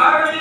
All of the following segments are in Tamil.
பார்வதி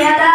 Yeah.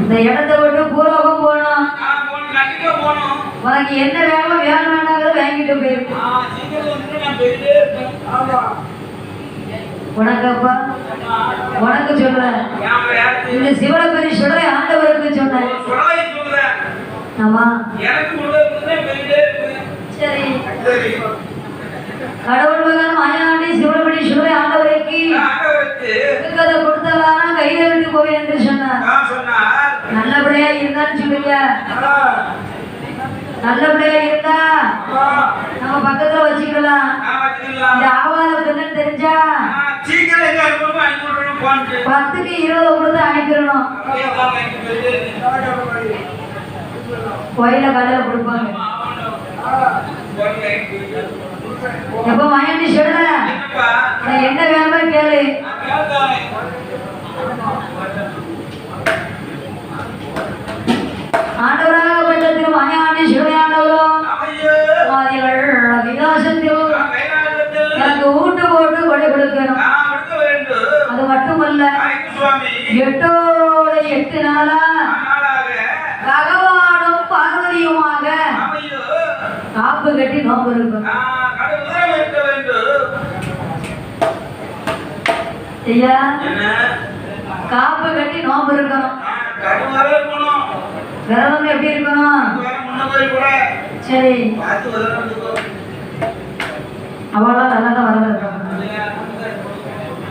இந்த இடத்தை விட்டு பூலோகம் போகணும். உனக்கு என்ன வேணுமோ வேணும் வேண்டாங்கிறத வாங்கிட்டு போயிருக்கு உனக்கப்பா உனக்கு சொல்றேன். இந்த சிவனபதி சுடரை ஆண்டவருக்கு சொன்னேன். ஆமா. சரி. கடவுள் மகன் மாயாண்டி சிவனபடி சுடரை ஆண்டவருக்கு இருக்கிறத கொடுத்தவானா கையில விட்டு போவேன் என்று சொன்னார். நல்லபடியா இருந்தான்னு சொல்லுங்க. நல்லபடியா இருந்தா நம்ம பக்கத்துல வச்சுக்கலாம். இந்த ஆவாரம் என்னன்னு தெரிஞ்சா. பத்துக்கு இருபது கொடுத்து அனுப்பிடணும். கோயில கடையில கொடுப்பாங்க. எப்ப என்னப்பா? உனக்கு என்ன வேணுமோ கேளு. ஆண்டவராகப்பட்ட திரு ஆதிகள் கைலாசத்தில் நான் கைலாசத்தில் எனக்கு ஊட்டு போட்டு கொடை கொடுக்கணும். அது மட்டுமல்ல எட்டோட எட்டு நாளா பகவானும் பார்வதியுமாக காப்பு கட்டி நோம்பு இருக்கும். ஐயா? காப்பு கட்டி நோம்பு இருக்கணும். விரதம் எப்படி இருக்கணும்? சரி. அவளாம் நல்லா தான் வரல இருக்காங்க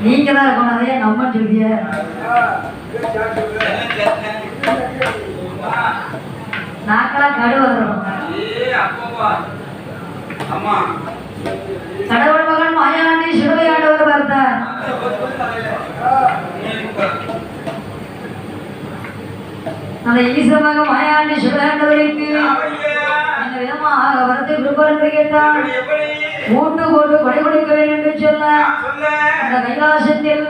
நீங்க தான் இருக்கணும் அதையே நம்ம சொல்லிய நாக்கெல்லாம் கடு வந்துடும் ஏ அப்பப்பா அம்மா. கடவுள் மகன் மாயாண்டி சிலுவையாண்டவர் பார்த்தார். அந்த ஈசமாக மாயாண்டி சிலுவையாண்டவருக்கு இந்த விதமாக வரத்தை விருப்பம் என்று கேட்டார். மூட்டு போட்டு கொடை கொடுக்க வேண்டும் என்று சொல்ல அந்த கைலாசத்தில்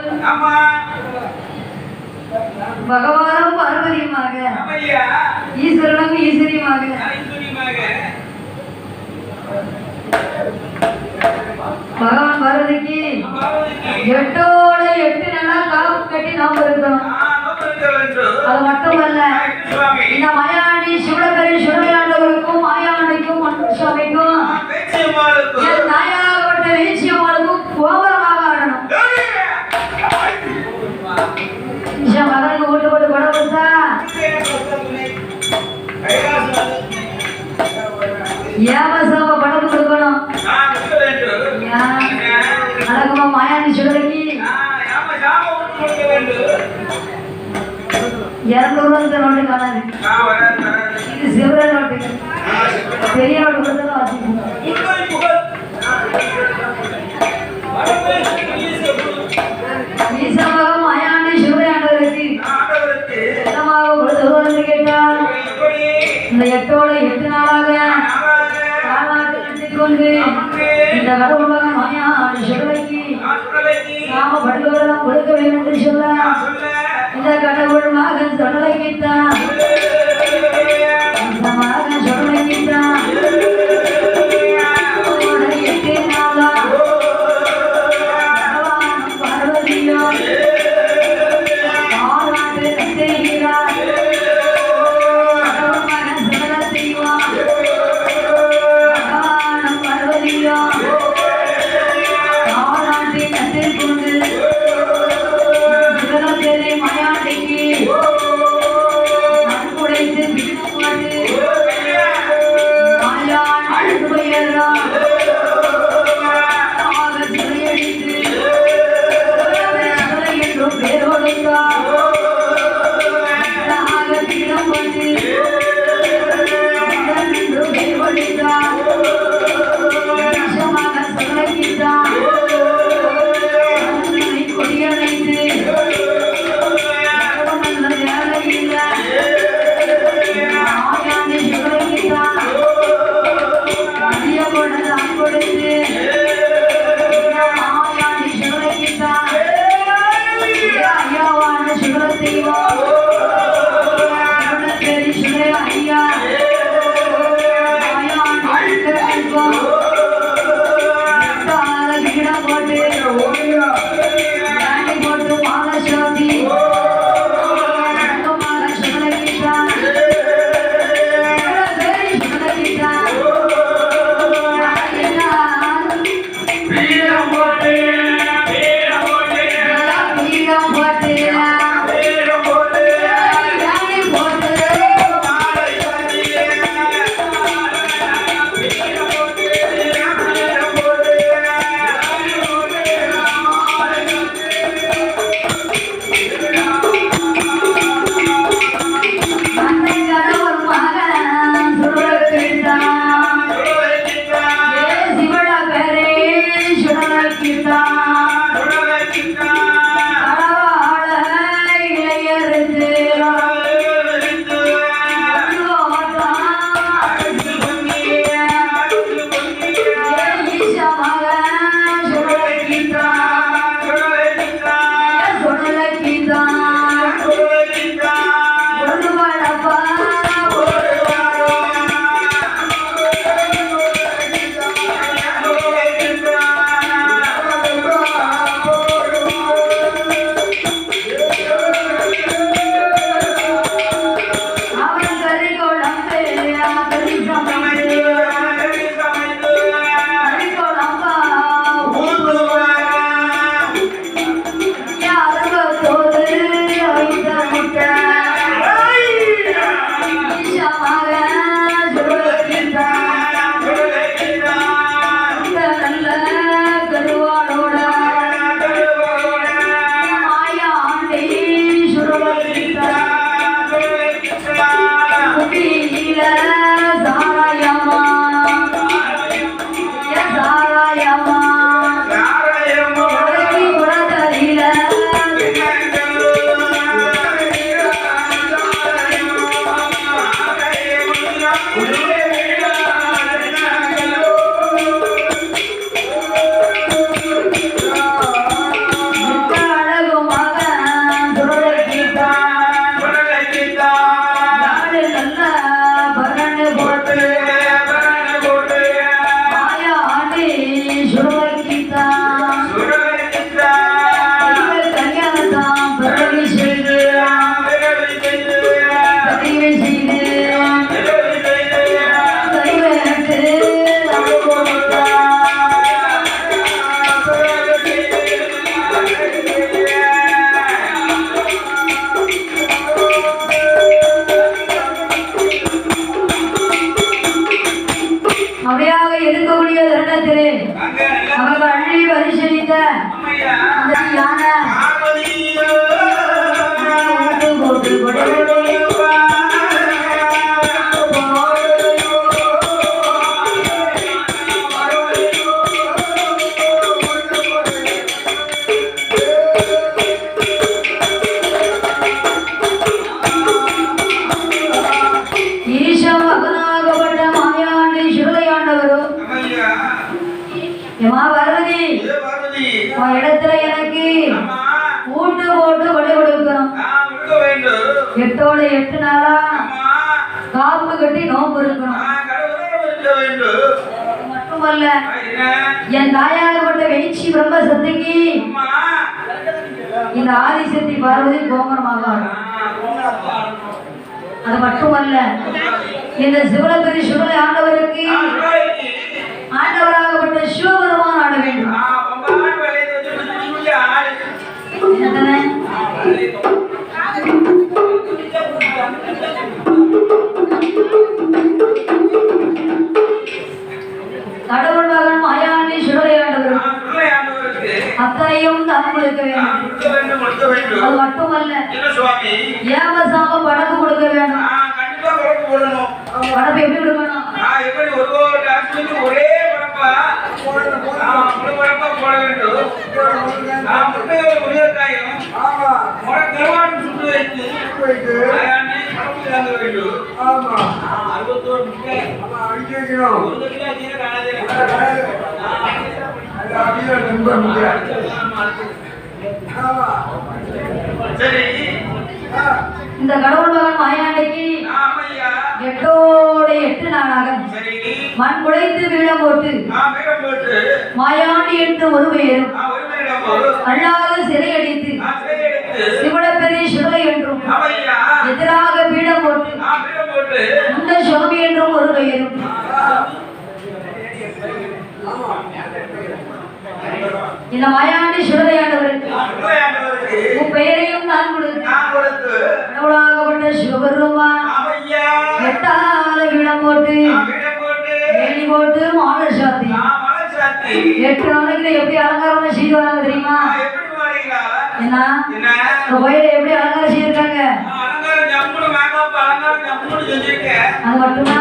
பகவானும் பார்வதியுமாக ஈஸ்வரனும் ஈஸ்வரியுமாக பகவான் பார்வதிக்கு எட்டோட எட்டு நாளா காப்பு கட்டி நாம் இருக்கணும் அது மட்டுமல்ல இந்த மாயாண்டி சிவனக்கரை சிவனையாண்டவருக்கும் மாயாண்டிக்கும் சுவாமிக்கும் என் தாயாகப்பட்ட வேச்சியம்மாளுக்கும் கோபுரமாக ஆடணும். மகனுக்கு ஓட்டு போட்டு கொடை கொடுத்தா ஏமாசாம பணம் கொடுக்கணும். அழகுமா மாயாண்டி சிவனைக்கு இரநூறு ரூபா நோட்டு காணாது. இது சிவர நோட்டு பெரிய நோட்டு கொடுத்தாலும் வாசிப்போம் ஈசமாக மாயாண்டி கொடுத்தவர் என்று கேட்டால் இந்த எட்டோட எட்டு நாளாக கொண்டு இந்த கடவுள் மகன் மாயாண்டி சிவனைக்கு நாம படுகொலாம் கொடுக்க வேண்டும் என்று சொல்ல இந்த கடவுள் மகன் சொன்னலைக்குத்தான் வரல. என் தாயாகப்பட்ட வெயிச்சி பிரம்ம சக்திக்கு இந்த ஆதிசக்தி பார்வதி கோமரமாக அது மட்டுமல்ல இந்த சிவலபதி சிவலை ஆண்டவருக்கு ஆண்டவராகப்பட்ட சிவபெருமான் ஆட வேண்டும். Thank you. அத்தனையும் தான் கொடுக்க வேண்டும் அது மட்டுமல்ல ஏமசாம படகு கொடுக்க வேண்டும். படப்பு எப்படி கொடுக்கணும்? எப்படி ஒரு டாக்டருக்கு ஒரே பரப்பா நான் முழு பரப்பா போட வேண்டும். முட்டையோட கருவாடு சுட்டு வைத்து அறுபத்தோரு முட்டை. ஒரு கிலோ கீரை காணாதே சரி இந்த கடவுள் மகன் மாயாண்டிக்கு எட்டோட எட்டு நாளாக மண் குழைத்து வீடம் போட்டு மாயாண்டி என்று ஒரு பெயரும் அல்லாத சிறையடித்து நான் சிறை சிவடப்பெரிய சிவலை என்றும் எதிராக பீடம் போட்டு இந்த சுவாமி என்றும் ஒரு பெயரும் இந்த மாயாண்டி பிள்ளையாண்டவருக்கு உன் பெயரையும் நான் கொடுத்து கடவுளாகப்பட்ட சிவபெருமான் ஆமையா எட்டாத வீடம் போட்டு வேலி போட்டு மாலை சாத்தி. எட்டு நாளைக்கு எப்படி அலங்காரம் செய்து வராங்க தெரியுமா என்ன? கோயில எப்படி அலங்காரம் செஞ்சிருக்கேன் அது மட்டுமா?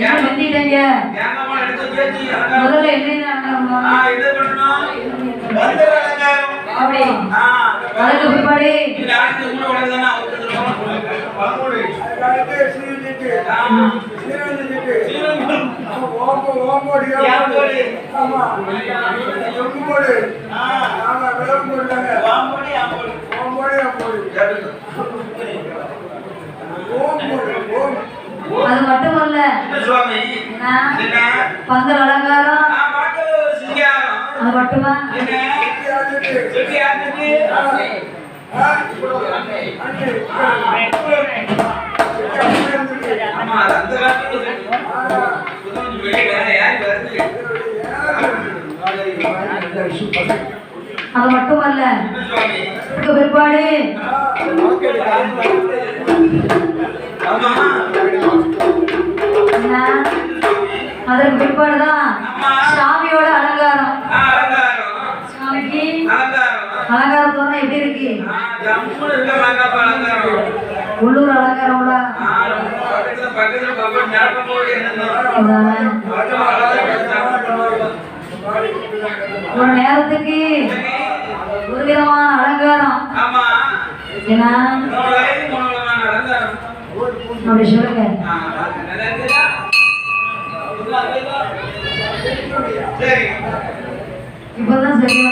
ஏன் அலங்காரம் முதல்ல என்ன அலங்காரம் நான் அது மட்டுமல்ல என்ன பந்தல் அலங்காரம் அது மட்டுமா அது மட்டுமல்ல பிற்பாடு அதற்கு பிற்பாடுதான் சாமியோட அலங்காரம் சாமிக்கு அலங்காரத்தோட எப்படி இருக்கு உள்ளூர் அலங்காரம்ல அதானே? ஒரு நேரத்துக்கு ஒரு விதமான அலங்காரம் ஆமா ஏன்னா அப்படி சொல்லுங்க சரி இப்பதான் சரியா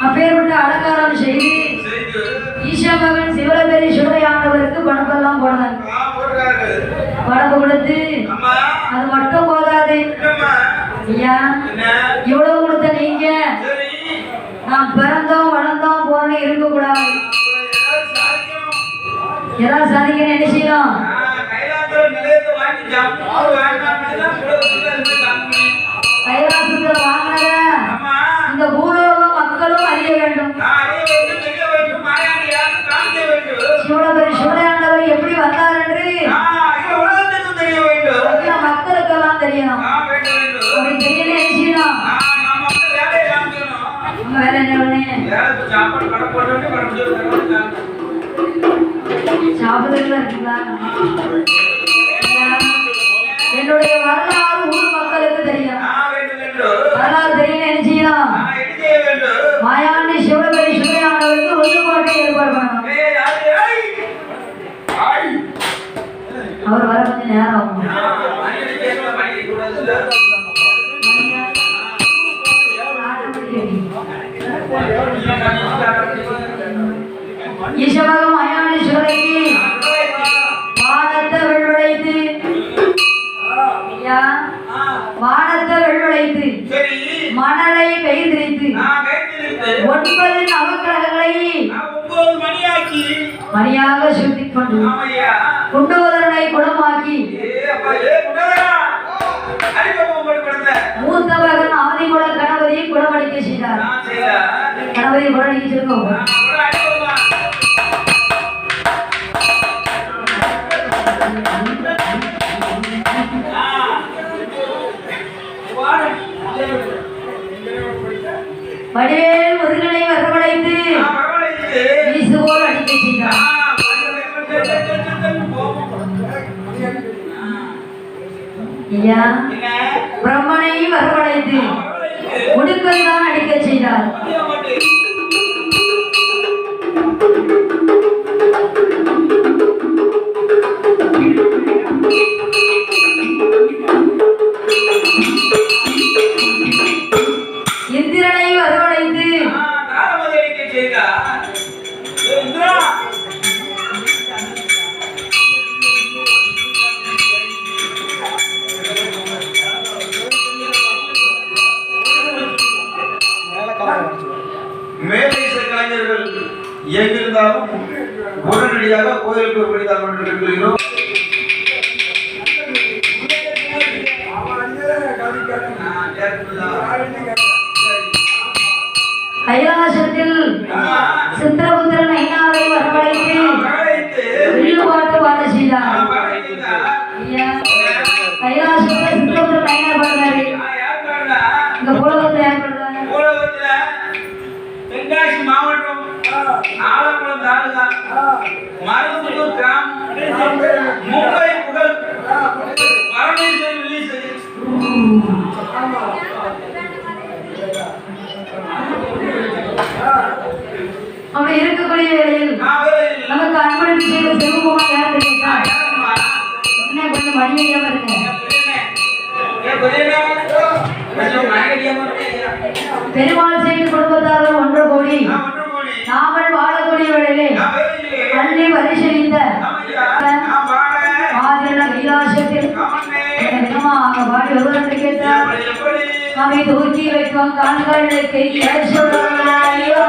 அப்பேற்பட்ட அலங்காரம் செய்து ஈஷா மகன் சிவலபேரி சிவரையானவருக்கு பணப்பெல்லாம் போடுறாங்க. பணப்பு கொடுத்து அது மட்டும் போதாது ஐயா இவ்வளவு கொடுத்த நீங்க நாம் பிறந்தோம் வளர்ந்தோம் போறோம் இருக்கக்கூடாது சாதிக்கணும் ஏதாவது சாதிக்கணும் என்ன செய்யணும்? கைலாசத்துல வாங்கினத இந்த பூலோக மக்களும் அறிய வேண்டும். சிவனபுரி சிவனாண்டவர் எப்படி வந்தார் என்று தெரிய வேண்டும் மக்களுக்கெல்லாம் தெரியணும். அப்படி தெரியல என்ன செய்யணும்? ஆ, என்ன பண்ணு இருக்குங்களா ஐயா, என்னுடைய வரலாறு ஊர் மக்களுக்கு தெரியும். வரலாறு தெரியல என்ன செய்யணும் ஆ, என்ன செய்ய வேண்டும் மாயாண்டி சிவபெரி சிவரையாண்டவருக்கு ஒன்று போட்டு ஏற்பாடு பண்ணணும்! அவர் வர கொஞ்சம் நேரம். ஐயா. வானத்தை வெள்வழைத்து மணலை பெய்திரித்து ஒன்பது நவக்கிரகங்களை மணியாக சுத்தி கொண்டு குண்டுவதனை குணமாக்கி மூத்த மகன் ஆதிகுல கணபதியை குணமடிக்க செய்தார். கணபதியை குணமடிக்க சொல்லுங்க வடிவேல் முருகனை வரவழைத்து வீசுவோர் அடிக்க செய்தார். ஐயா பிரம்மனை வரவழைத்து முடுக்கல் தான் அடிக்க செய்தார். கோயிலுக்கு புனிதம் கொண்டிருக்கிறோம் அவர் வந்து கவனிக்கிறாங்க பெருமாள் செய்து கொடுப்பதார்கள் ஒன்று கோடி நாமல் வாழக்கூடிய வேளையிலே அள்ளி பரிசீலித்த கைலாசத்தில் தினமாக பாடி வருவதற்கு கேட்டார். அவை தூக்கி வைக்கும் கண்களுக்கு ஏசுவாயோ